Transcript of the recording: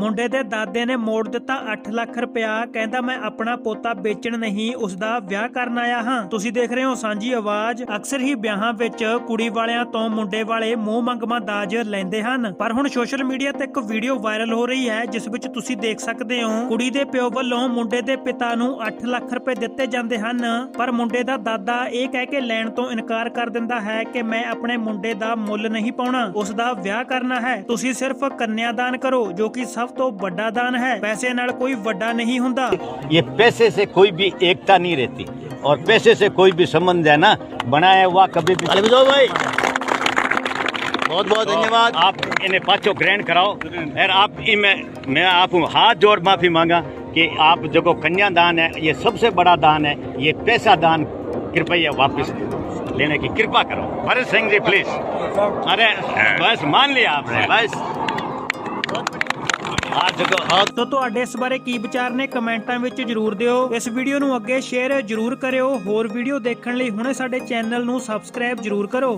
ਮੁੰਡੇ ਦੇ ਦਾਦੇ ਨੇ ਮੋੜ ਦਿੱਤਾ 8 ਲੱਖ ਰੁਪਇਆ, ਕਹਿੰਦਾ ਮੈਂ ਆਪਣਾ ਪੋਤਾ ਵੇਚਣ ਨਹੀਂ ਉਸ ਦਾ ਵਿਆਹ ਕਰਨ ਆਇਆ ਹਾਂ। ਤੁਸੀਂ ਦੇਖ ਰਹੇ ਹੋ ਸਾਂਝੀ ਆਵਾਜ਼। ਅਕਸਰ ਹੀ ਵਿਆਹਾਂ ਵਿੱਚ ਕੁੜੀ ਵਾਲਿਆਂ ਤੋਂ ਮੁੰਡੇ ਵਾਲੇ ਮੂੰਹ ਮੰਗਮਾ ਦਾਜ ਲੈਂਦੇ ਹਨ। ਪਰ ਹੁਣ ਸੋਸ਼ਲ ਮੀਡੀਆ ਤੇ ਇੱਕ ਵੀਡੀਓ ਵਾਇਰਲ ਹੋ ਰਹੀ ਹੈ, ਜਿਸ ਵਿੱਚ ਤੁਸੀਂ ਦੇਖ ਸਕਦੇ ਹੋ, ਕੁੜੀ ਦੇ ਪਿਓ ਵੱਲੋਂ ਮੁੰਡੇ ਦੇ ਪਿਤਾ ਨੂੰ 8 ਲੱਖ ਰੁਪਏ ਦਿੱਤੇ ਜਾਂਦੇ ਹਨ। ਪਰ ਮੁੰਡੇ ਦਾ ਦਾਦਾ ਇਹ ਕਹਿ ਕੇ ਲੈਣ ਤੋਂ ਇਨਕਾਰ ਕਰ ਦਿੰਦਾ ਹੈ ਕਿ ਮੈਂ ਆਪਣੇ ਮੁੰਡੇ ਦਾ ਮੁੱਲ ਨਹੀਂ ਪਾਉਣਾ ਉਸ ਦਾ ਵਿਆਹ ਕਰਨਾ ਹੈ। ਤੁਸੀਂ ਸਿਰਫ ਕੰਨਿਆਦਾਨ ਕਰੋ, ਜੋ ਕਿ ਸਭ ਤੋਂ ਵੱਡਾ ਦਾਨ ਹੈ ਪੈਸੇ ਨਾਲ ਕੋਈ ਵੱਡਾ ਨਹੀਂ ਹੁੰਦਾ ये पैसे से कोई भी एकता नहीं रहती और पैसे से कोई भी संबंध है ना बनाया हुआ कभी भी अरे विजय भाई बहुत बहुत धन्यवाद आप इन्हें पाँचों ग्रहण कराओ और आप इनमें मैं आपको हाथ जोड़ माफी मांगा कि आप जो को कन्यादान है ये सबसे बड़ा दान है ये पैसा दान कृपया वापस लेने की कृपा करो भरत सिंह जी प्लीज अरे बस मान लिया आपने बस ਆ ਜਗੋ ਤੋ ਤੁਹਾਡੇ ਇਸ ਬਾਰੇ ਕੀ ਵਿਚਾਰ ਨੇ ਕਮੈਂਟਾਂ ਵਿੱਚ ਜਰੂਰ ਦਿਓ। ਇਸ ਵੀਡੀਓ ਨੂੰ ਅੱਗੇ ਸ਼ੇਅਰ ਜਰੂਰ ਕਰਿਓ। ਹੋਰ ਵੀਡੀਓ ਦੇਖਣ ਲਈ ਹੁਣੇ ਸਾਡੇ ਚੈਨਲ ਨੂੰ ਸਬਸਕ੍ਰਾਈਬ ਜਰੂਰ ਕਰੋ।